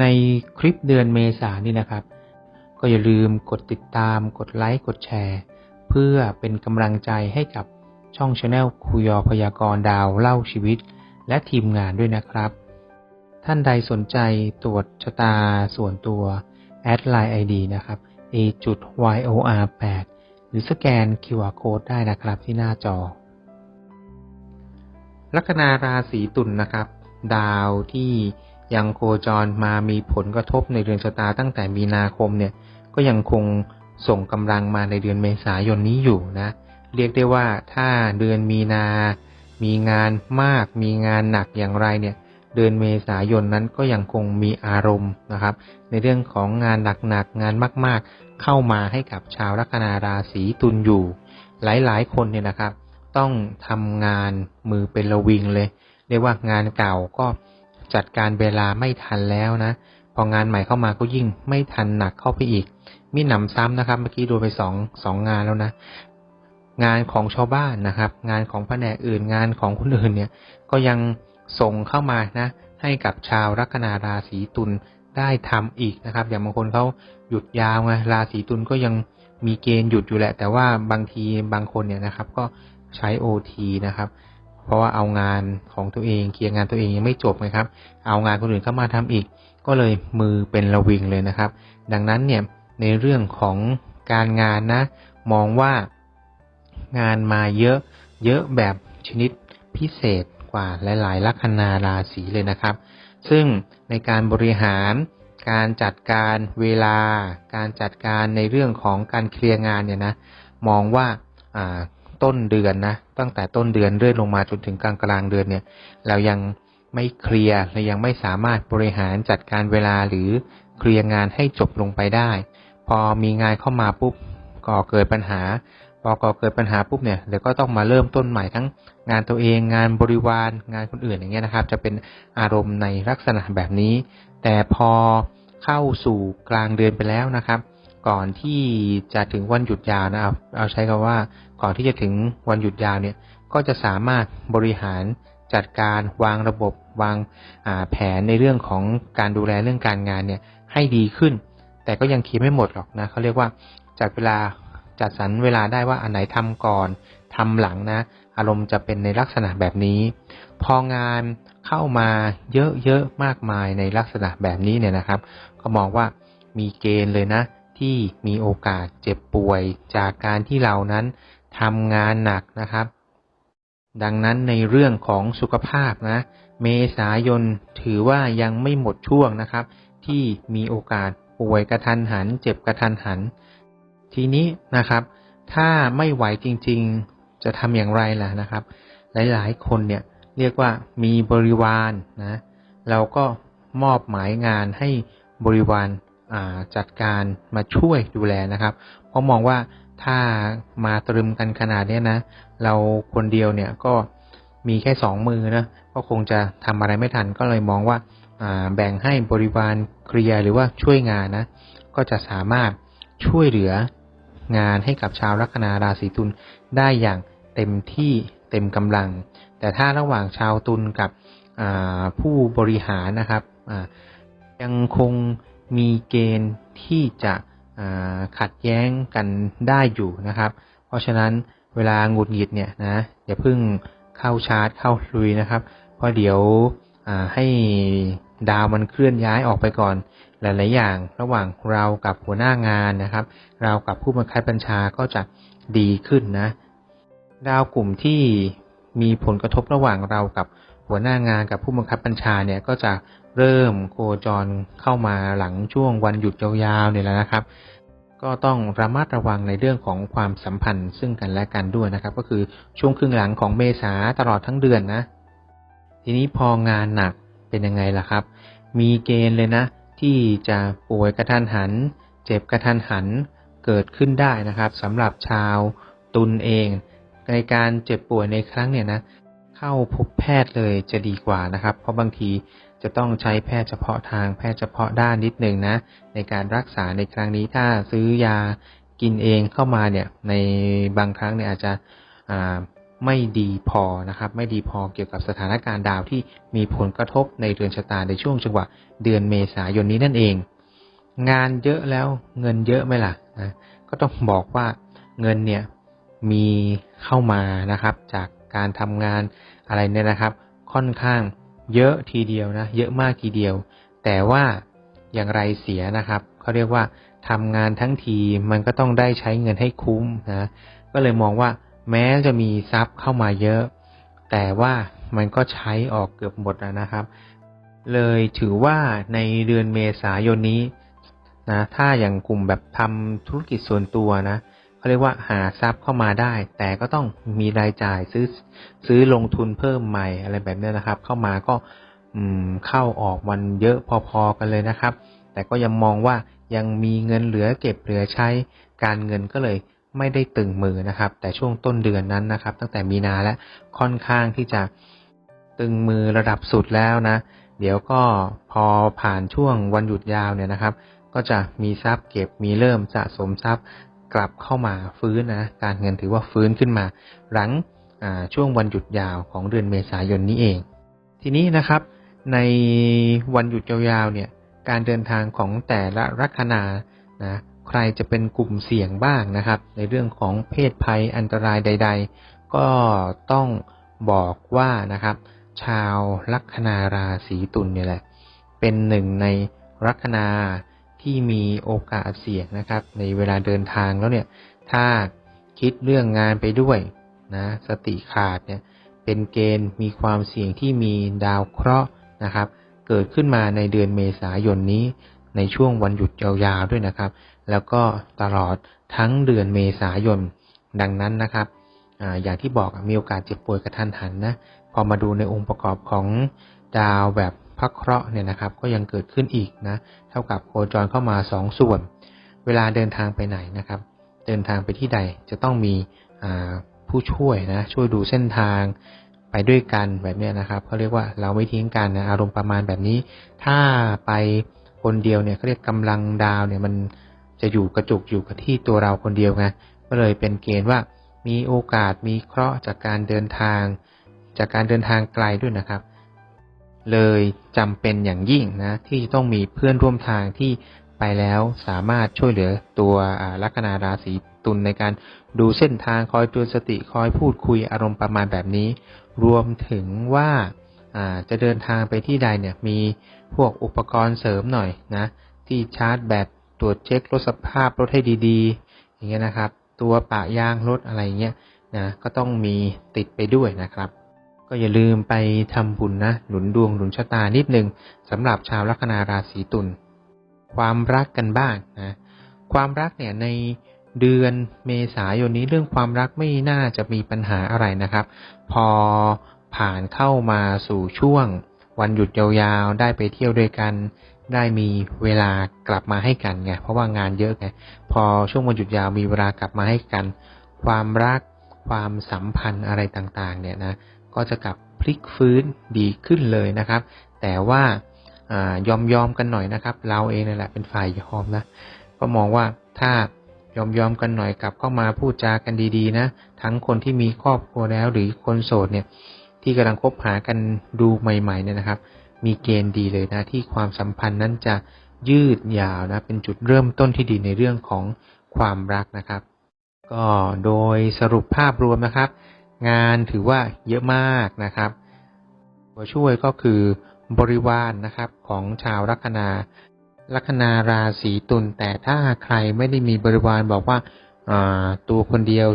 ในคลิปเดือนเมษายนนี่นะครับ ก็อย่าลืมกดติดตาม กดไลค์ กดแชร์ เพื่อเป็นกำลังใจให้กับช่องชาแนลคุยอพยากรดาวเล่าชีวิต และทีมงานด้วยนะครับ ท่านใดสนใจตรวจชะตาส่วนตัวแอดไลน์ ID นะครับ a yor 8 หรือสแกน QR Code ได้นะครับที่หน้าจอ ลัคนาราศีตุลนนะครับ ดาวที่ ยังโคจรมามีผลกระทบในเดือนชะตาตั้งแต่มีนาคมเนี่ย ก็ยังคงส่งกำลังมาในเดือนเมษายนนี้อยู่นะ เรียกได้ว่าถ้าเดือนมีนา มีงานมาก มีงานหนักอย่างไรเนี่ย เดือนเมษายนนั้นก็ยังคงมีอารมณ์นะครับ ในเรื่องของงานหนักๆงานมาก ๆ เข้ามาให้กับชาวลัคนาราศีตุลอยู่ หลายๆ คนเนี่ยนะครับ ต้องทำงานมือเป็นระวิงเลย เรียกว่างานเก่าก็ จัดการเวลาไม่ทันแล้วนะ พองานใหม่เข้ามาก็ยิ่งไม่ทันหนักเข้าไปอีก มีหนำซ้ำนะครับ เมื่อกี้ดูไปสองสองงานแล้วนะ งานของชาวบ้านนะครับ งานของแผนกอื่นงานของคนอื่นเนี่ย ก็ยังส่งเข้ามานะ ให้กับชาวลัคนาราศีตุลได้ทำอีกนะครับ อย่างบางคนเขาหยุดยาวไงราศีตุลก็ยังมีเกณฑ์หยุดอยู่แหละ แต่ว่าบางทีบางคนเนี่ยนะครับ ก็ใช้โอทีนะครับ เพราะว่าเอางานของตัวเองเคลียร์งานตัวเองยังไม่จบนะครับ เอางานคนอื่นเข้ามาทำอีก ก็เลยมือเป็นระวิงเลยนะครับ ดังนั้นเนี่ยในเรื่องของการงานนะ มองว่างานมาเยอะเยอะแบบชนิดพิเศษกว่าหลายๆลัคนาราศีเลยนะครับ ซึ่งในการบริหารการจัดการเวลา การจัดการในเรื่องของการเคลียร์งานเนี่ยนะ มองว่า ต้นเดือนนะ ตั้งแต่ต้นเดือนเรื่อยลงมาจนถึงกลางกลางเดือนเนี่ย เรายังไม่เคลียร์และยังไม่สามารถบริหารจัดการเวลาหรือเคลียร์งานให้จบลงไปได้ พอมีงานเข้ามาปุ๊บก็เกิดปัญหา พอก่อเกิดปัญหาปุ๊บเนี่ยเดี๋ยวก็ต้องมาเริ่มต้นใหม่ทั้งงานตัวเองงานบริวารงานคนอื่นอย่างเงี้ยนะครับ จะเป็นอารมณ์ในลักษณะแบบนี้ แต่พอเข้าสู่กลางเดือนไปแล้วนะครับ ก่อนที่จะถึงวันหยุดยาวนะเอาเอาใช้คำว่าก่อนที่จะถึงวันหยุดยาวเนี่ย ก็จะสามารถบริหารจัดการวางระบบวางแผนในเรื่องของการดูแลเรื่องการงานเนี่ยให้ดีขึ้น แต่ก็ยังคิดไม่หมดหรอกนะเขาเรียกว่าจัดเวลาจัดสรรเวลาได้ว่าอันไหนทำก่อนทำหลังนะ อารมณ์จะเป็นในลักษณะแบบนี้ พองานเข้ามาเยอะๆมากมายในลักษณะแบบนี้เนี่ยนะครับ ก็มองว่ามีเกณฑ์เลยนะ ที่มีโอกาสเจ็บป่วยจากการที่เรานั้นทำงานหนักนะครับ ดังนั้นในเรื่องของสุขภาพนะ เมษายนถือว่ายังไม่หมดช่วงนะครับ ที่มีโอกาสป่วยกระทันหัน เจ็บกระทันหัน ทีนี้นะครับ ถ้าไม่ไหวจริง ๆ จะทำอย่างไรล่ะนะครับ หลายๆ คนเนี่ยเรียกว่ามีบริวารนะเราก็มอบหมายงานให้บริวาร จัดการมาช่วยดูแลนะครับ เพราะมองว่าถ้ามาตรึมกันขนาดนี้นะ เราคนเดียวเนี่ยก็มีแค่สองมือนะก็คงจะทำอะไรไม่ทันก็เลยมองว่าแบ่งให้บริวารเคลียร์หรือว่าช่วยงานนะ ก็จะสามารถช่วยเหลืองานให้กับชาวลัคนาราศีตุลได้อย่างเต็มที่เต็มกำลัง แต่ถ้าระหว่างชาวตุลกับผู้บริหารนะครับยังคง มีเกณฑ์ที่จะขัดแย้งกันได้อยู่นะครับ เพราะฉะนั้นเวลาหงุดหงิดเนี่ยนะอย่าเพิ่งเข้าชาร์จเข้าลุยนะครับ เพราะเดี๋ยวให้ดาวมันเคลื่อนย้ายออกไปก่อน หลาย ๆ อย่าง ระหว่างเรากับหัวหน้างานนะครับ เรากับผู้บังคับบัญชาก็จะดีขึ้นนะ ดาวกลุ่มที่มีผลกระทบระหว่างเรากับ หัวหน้างานกับผู้บังคับบัญชาเนี่ยก็จะเริ่มโคจรเข้ามาหลังช่วงวันหยุดยาวๆเนี่ยแล้วนะครับ ก็ต้องระมัดระวังในเรื่องของความสัมพันธ์ซึ่งกันและกันด้วยนะครับ ก็คือช่วงครึ่งหลังของเมษาตลอดทั้งเดือนนะ ทีนี้พองานหนักเป็นยังไงล่ะครับ มีเกณฑ์เลยนะ ที่จะป่วยกระทันหัน เจ็บกระทันหันเกิดขึ้นได้นะครับสำหรับชาวตุลเอง ในการเจ็บป่วยในครั้งเนี่ยนะ เข้าพบแพทย์เลยจะดีกว่านะครับ เพราะบางทีจะต้องใช้แพทย์เฉพาะทางแพทย์เฉพาะด้านนิดนึงนะ ในการรักษาในครั้งนี้ถ้าซื้อยากินเองเข้ามาเนี่ยในบางครั้งเนี่ยอาจจะไม่ดีพอนะครับ ไม่ดีพอเกี่ยวกับสถานการณ์ดาวที่มีผลกระทบในเรือนชะตาในช่วงจังหวะเดือนเมษายนนี้นั่นเอง งานเยอะแล้วเงินเยอะไหมล่ะนะก็ต้องบอกว่าเงินเนี่ยมีเข้ามานะครับ จาก การทำงานอะไรเนี่ยนะครับ ค่อนข้างเยอะทีเดียวนะ เยอะมากทีเดียว แต่ว่าอย่างไรเสียนะครับเขาเรียกว่าทำงานทั้งทีมันก็ต้องได้ใช้เงินให้คุ้มนะ ก็เลยมองว่าแม้จะมีทรัพย์เข้ามาเยอะ แต่ว่ามันก็ใช้ออกเกือบหมดแล้วนะครับ เลยถือว่าในเดือนเมษายนนี้นะ ถ้าอย่างกลุ่มแบบทำธุรกิจส่วนตัวนะ เขาเรียกว่าหาทรัพย์เข้ามาได้ แต่ก็ต้องมีรายจ่ายซื้อซื้อลงทุนเพิ่มใหม่อะไรแบบนี้นะครับ เข้ามาก็เข้าออกมันเยอะพอๆกันเลยนะครับ แต่ก็ยังมองว่ายังมีเงินเหลือเก็บเหลือใช้ การเงินก็เลยไม่ได้ตึงมือนะครับ แต่ช่วงต้นเดือนนั้นนะครับ ตั้งแต่มีนาและค่อนข้างที่จะตึงมือระดับสุดแล้วนะ เดี๋ยวก็พอผ่านช่วงวันหยุดยาวเนี่ยนะครับ ก็จะมีทรัพย์เก็บมีเริ่มสะสมทรัพย์ กลับเข้ามาฟื้นนะการเงินถือว่าฟื้นขึ้นมา หลังช่วงวันหยุดยาวของเดือนเมษายนนี้เอง ทีนี้นะครับ ในวันหยุดยาวๆเนี่ยการเดินทางของแต่ละลัคนานะใครจะเป็นกลุ่มเสี่ยงบ้างนะครับ ในเรื่องของเพศภัยอันตรายใด ๆ ก็ต้องบอกว่านะครับ ชาวลัคนาราศีตุลเนี่ยแหละ เป็นหนึ่งในลัคนา ที่มีโอกาสเสี่ยงนะครับ ในเวลาเดินทางแล้วเนี่ยถ้าคิดเรื่องงานไปด้วยนะสติขาดเนี่ยเป็นเกณฑ์มีความเสี่ยงที่มีดาวเคราะห์นะครับ เกิดขึ้นมาในเดือนเมษายนนี้ ในช่วงวันหยุดยาวๆด้วยนะครับ แล้วก็ตลอดทั้งเดือนเมษายนดังนั้นนะครับออย่างที่บอกมีโอกาสเจ็บป่วยกระทันหันนะพอมาดูในองค์ประกอบของดาวแบบ พักเคราะห์เนี่ยนะครับ ก็ยังเกิดขึ้นอีกนะ เท่ากับโคจรเข้ามา2สส่วน เวลาเดินทางไปไหนนะครับ เดินทางไปที่ใดจะต้องมีผู้ช่วยนะ ช่วยดูเส้นทางไปด้วยกันแบบนี้นะครับเขาเรียกว่าเราไม่ทิ้งกันนะอารมณ์ประมาณแบบนี้ ถ้าไปคนเดียวเนี่ยเขาเรียกกำลังดาวเนี่ยมันจะอยู่กระจุกอยู่กับที่ตัวเราคนเดียวไงก็เลยเป็นเกณฑ์ว่ามีโอกาสมีเคราะห์จากการเดินทาง จากการเดินทางไกลด้วยนะครับ เลยจำเป็นอย่างยิ่งนะ ที่จะต้องมีเพื่อนร่วมทางที่ไปแล้วสามารถช่วยเหลือตัวลัคนาราศีตุลในการดูเส้นทางคอยเตือนสติคอยพูดคุยอารมณ์ประมาณแบบนี้ รวมถึงว่าจะเดินทางไปที่ใดเนี่ยมีพวกอุปกรณ์เสริมหน่อยนะ ที่ชาร์จแบตตรวจเช็ครถสภาพรถให้ดีๆ อย่างเงี้ยนะครับ ตัวปะยางรถอะไรเงี้ยนะก็ต้องมีติดไปด้วยนะครับ ก็อย่าลืมไปทำบุญนะ หนุนดวงหนุนชะตานิดนึงสำหรับชาวลัคนาราศีตุลความรักกันบ้างนะความรักเนี่ยในเดือนเมษายนนี้เรื่องความรักไม่น่าจะมีปัญหาอะไรนะครับ พอผ่านเข้ามาสู่ช่วง วันหยุดยาวๆ ได้ไปเที่ยวด้วยกัน ได้มีเวลากลับมาให้กันไงเพราะว่างานเยอะไงพอช่วงวันหยุดยาวมีเวลากลับมาให้กัน ความรักความสัมพันธ์อะไรต่างๆ เนี่ยนะ ก็จะกลับพลิกฟื้นดีขึ้นเลยนะครับ แต่ว่ายอมยอมกันหน่อยนะครับ เราเองนี่แหละเป็นฝ่ายยอมนะก็มองว่าถ้ายอมยอมกันหน่อยกลับเข้ามาพูดจากันดีๆนะ ทั้งคนที่มีครอบครัวแล้วหรือคนโสดเนี่ยที่กำลังคบหากันดูใหม่ๆเนี่ยนะครับ มีเกณฑ์ดีเลยนะ ที่ความสัมพันธ์นั้นจะยืดยาวนะ เป็นจุดเริ่มต้นที่ดีในเรื่องของความรักนะครับ ก็โดยสรุปภาพรวมนะครับ งานถือว่าเยอะมากนะครับ ตัวช่วยก็คือบริวารนนะครับของชาวลัคนาลัคนาราศีตุลแต่ถ้าใครไม่ได้มีบริวารบอกว่าตัวคนเดียว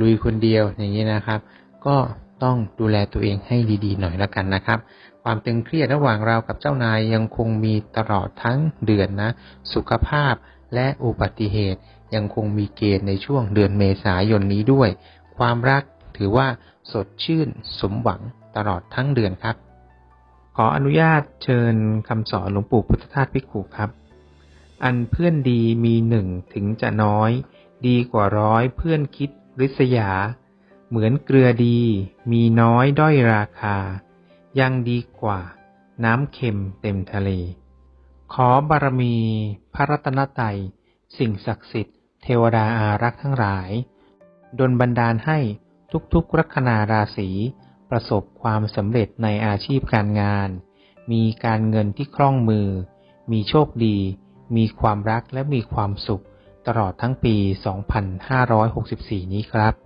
ลุยคนเดียวอย่างนี้นะครับ ก็ต้องดูแลตัวเองให้ดีๆ หน่อยละกันนะครับ ความตึงเครียดระหว่างเรากับเจ้านายยังคงมีตลอดทั้งเดือนนะ สุขภาพและอุบัติเหตุยังคงมีเกณฑ์ในช่วงเดือนเมษายนนี้ด้วย ความรัก ถือว่าสดชื่นสมหวังตลอดทั้งเดือนครับ ขออนุญาตเชิญคำสอนหลวงปู่พุทธทาสพิกุครับ อันเพื่อนดีมีหนึ่งถึงจะน้อย ดีกว่าร้อยเพื่อนคิดริษยา เหมือนเกลือดี มีน้อยด้อยราคา ยังดีกว่า น้ำเค็มเต็มทะเล ขอบารมี พระรัตนตรัยสิ่งศักดิ์สิทธิ์เทวดาอารักษ์ทั้งหลาย ดลบันดาลให้ ทุกๆ ลัคนาราศีประสบความสำเร็จในอาชีพการงาน มีการเงินที่คล่องมือ มีโชคดี มีความรักและมีความสุข ตลอดทั้งปี 2564 นี้ครับ